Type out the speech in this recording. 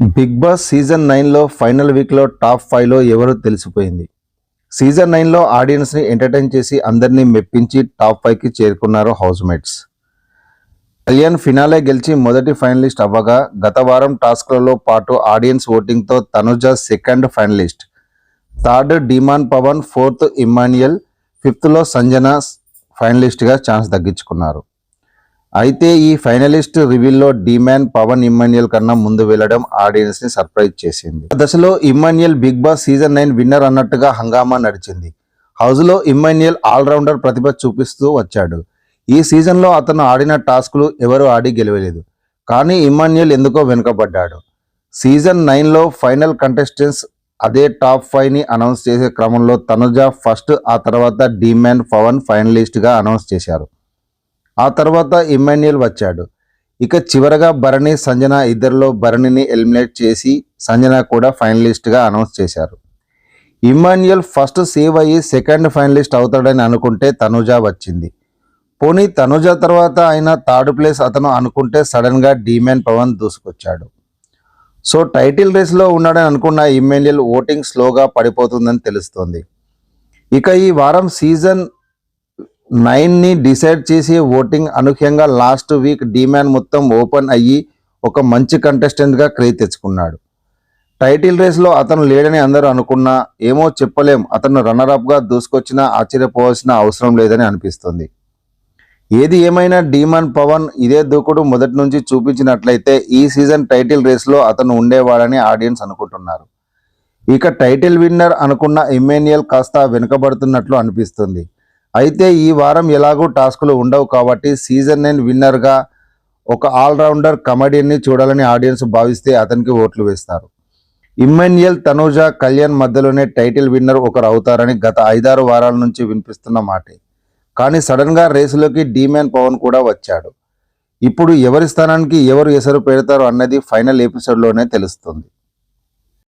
Big Boss season నైన్లో final వీక్లో top ఫైవ్లో ఎవరో తెలిసిపోయింది? సీజన్ నైన్లో ఆడియన్స్ని ఎంటర్టైన్ చేసి అందరినీ మెప్పించి టాప్ ఫైవ్కి చేరుకున్నారు హౌస్ మేట్స్ కళ్యాణ్ ఫినాలే గెలిచి మొదటి ఫైనలిస్ట్ అవ్వగా గత వారం టాస్క్లలో పాటు audience ఓటింగ్తో Tanuja second finalist. Third demon Pavan fourth Emmanuel ఫిఫ్త్లో Sanjana ఫైనలిస్ట్గా ఛాన్స్ దక్కించుకున్నారు. అయితే ఈ ఫైనలిస్ట్ రివీల్లో డిమాన్ పవన్ ఇమ్మాన్యుయల్ కన్నా ముందు వెళ్ళడం ఆడియన్స్ని సర్ప్రైజ్ చేసింది. ఆ దశలో Emmanuel Big Boss season nine winner అన్నట్టుగా హంగామా నడిచింది. హౌస్లో ఇమ్మాన్యుయల్ ఆల్రౌండర్ ప్రతిభ చూపిస్తూ వచ్చాడు. ఈ సీజన్లో అతను ఆడిన టాస్క్లు ఎవరు ఆడి గెలవలేదు. కానీ ఇమ్మాన్యుయల్ ఎందుకో వెనుకబడ్డాడు. సీజన్ నైన్లో ఫైనల్ కంటెస్టెంట్స్ అదే టాప్ ఫైవ్ని అనౌన్స్ చేసే క్రమంలో తనుజ ఫస్ట్ ఆ తర్వాత డిమాన్ పవన్ ఫైనలిస్ట్గా అనౌన్స్ చేశారు. ఆ తర్వాత ఇమ్మాన్యుయల్ వచ్చాడు. ఇక చివరగా భరణి సంజన ఇద్దరిలో భరణిని ఎలిమినేట్ చేసి సంజన కూడా ఫైనలిస్ట్గా అనౌన్స్ చేశారు. ఇమ్మాన్యుయల్ ఫస్ట్ సేవ్ అయ్యి సెకండ్ ఫైనలిస్ట్ అవుతాడని అనుకుంటే తనుజ వచ్చింది. పోనీ తనుజ తర్వాత ఆయన థర్డ్ ప్లేస్ అతను అనుకుంటే సడన్గా డీమెన్ పవన్ దూసుకొచ్చాడు. సో టైటిల్ రేస్లో ఉన్నాడని అనుకున్న ఇమ్మాన్యుయల్ ఓటింగ్ స్లోగా పడిపోతుందని తెలుస్తోంది. ఇక ఈ వారం సీజన్ నైన్ని డిసైడ్ చేసి ఓటింగ్ అనూహ్యంగా లాస్ట్ వీక్ డిమాండ్ మొత్తం ఓపెన్ అయ్యి ఒక మంచి కంటెస్టెంట్గా క్రేజ్ తెచ్చుకున్నాడు. టైటిల్ రేస్లో అతను లేడని అందరూ అనుకున్నా ఏమో చెప్పలేం అతను రన్నర్అప్గా దూసుకొచ్చినా ఆశ్చర్యపోవాల్సిన అవసరం లేదని అనిపిస్తుంది. ఏది ఏమైనా డీమన్ పవన్ ఇదే దూకుడు మొదటి నుంచి చూపించినట్లయితే ఈ సీజన్ టైటిల్ రేస్లో అతను ఉండేవాడని ఆడియన్స్ అనుకుంటున్నారు. ఇక టైటిల్ విన్నర్ అనుకున్న ఇమ్మాన్యుయల్ కాస్త వెనుకబడుతున్నట్లు అనిపిస్తుంది. అయితే ఈ వారం ఎలాగూ టాస్కులు ఉండవు కాబట్టి సీజన్ నైన్ విన్నర్గా ఒక ఆల్రౌండర్ కమెడియన్ని చూడాలని ఆడియన్స్ భావిస్తే అతనికి ఓట్లు వేస్తారు. ఇమ్మాన్యుయల్ తనూజ కళ్యాణ్ మధ్యలోనే టైటిల్ విన్నర్ ఒకరు అవుతారని గత ఐదారు వారాల నుంచి వినిపిస్తున్న మాటే. కానీ సడన్గా రేసులోకి డీమ్యాన్ పవన్ కూడా వచ్చాడు. ఇప్పుడు ఎవరి స్థానానికి ఎవరు ఎసరు పెడతారు అన్నది ఫైనల్ ఎపిసోడ్లోనే తెలుస్తుంది.